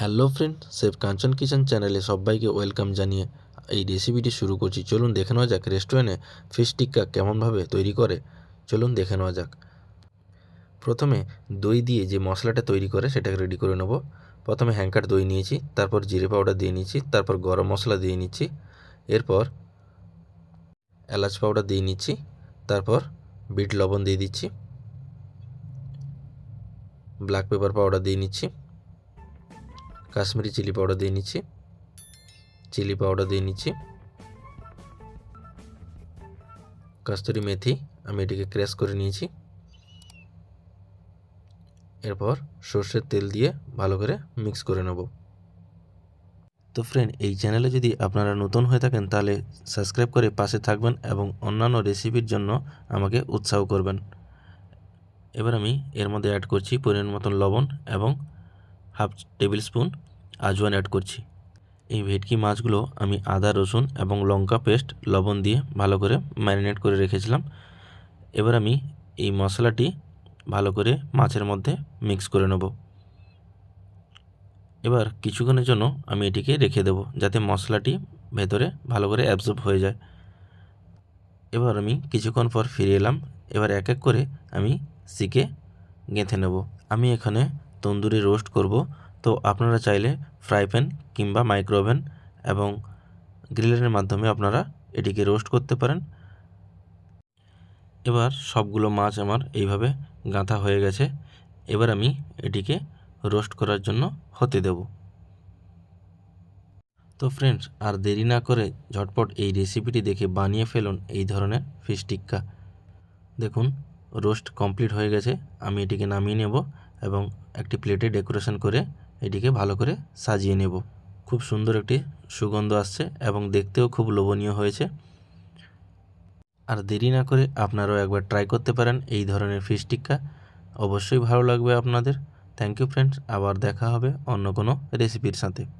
Hello friend, chef Kanchan kitchen চ্যানেলে সবাইকে welcome জানিয়ে এই রেসিপিটি শুরু করছি। চলুন দেখে নেওয়া যাক রেস্টুরেন্টে ফিশ টিক্কা কেমনভাবে তৈরি করে। চলুন দেখে নেওয়া যাক। প্রথমে দই দিয়ে যে মশলাটা তৈরি করে সেটাকে রেডি করে নেব। প্রথমে হ্যাঙ্কার দই নিয়েছি, তারপর জিরে পাউডার দিয়ে নিচ্ছি তারপর গরম মশলা দিয়ে নিচ্ছি, এরপর এলাচ পাউডার দিয়ে নিচ্ছি, তারপর বিট লবণ দিয়ে দিচ্ছি ব্ল্যাক পেপার পাউডার দিয়ে নিচ্ছি। কাশ্মীরি চিলি পাউডার দিয়ে নিচ্ছি। চিলি পাউডার দিয়ে নিচ্ছি। কাস্তুরি মেথি আমি এটিকে ক্র্যাশ করে নিয়েছি। এরপর সর্ষের তেল দিয়ে ভালো করে মিক্স করে নেব। তো ফ্রেন্ড এই চ্যানেলে যদি আপনারা নতুন হয়ে থাকেন, তাহলে সাবস্ক্রাইব করে পাশে থাকবেন এবং অন্যান্য রেসিপির জন্য আমাকে উৎসাহ করবেন। এবার আমি এর মধ্যে অ্যাড করছি পরিমাণ মতন লবণ এবং হাফ টেবিল স্পুন আজওয়ান অ্যাড করছি। এই ভেটকি মাছগুলো আমি আদা, রসুন এবং লঙ্কা পেস্ট, লবণ দিয়ে ভালো করে ম্যারিনেট করে রেখেছিলাম। এবার আমি এই মশলাটি ভালো করে মাছের মধ্যে মিক্স করে নেব। এবার কিছুক্ষণের জন্য আমি এটিকে রেখে দেবো যাতে মশলাটি ভেতরে ভালো করে অ্যাবজর্ব হয়ে যায়। এবার আমি কিছুক্ষণ পর ফিরে এলাম। এবার এক এক করে আমি শিকে গেঁথে নেব। আমি এখানে তন্দুরি রোস্ট করব। তো আপনারা চাইলে ফ্রাই প্যান কিংবা মাইক্রো ওভেন এবং গ্রিলের মাধ্যমে আপনারা এটিকে রোস্ট করতে পারেন। এবার সবগুলো মাছ আমার এইভাবে গাঁথা হয়ে গেছে। এবার আমি এটিকে রোস্ট করার জন্য হতে দেব। তো ফ্রেন্ডস, আর দেরি না করে ঝটপট এই রেসিপিটি দেখে বানিয়ে ফেলুন এই ধরনের ফিশ টিক্কা। দেখুন, রোস্ট কমপ্লিট হয়ে গেছে। আমি এটিকে নামিয়ে নেব। এবং একটি প্লেটে ডেকোরেশন করে এটিকে ভালো করে সাজিয়ে নেব। খুব সুন্দর একটি সুগন্ধ আসছে এবং দেখতেও খুব লোভনীয় হয়েছে। আর দেরি না করে আপনারাও একবার ট্রাই করতে পারেন এই ধরনের ফিশ টিক্কা। অবশ্যই ভালো লাগবে আপনাদের। থ্যাংক ইউ ফ্রেন্ডস আবার দেখা হবে অন্য কোনো রেসিপির সাথে।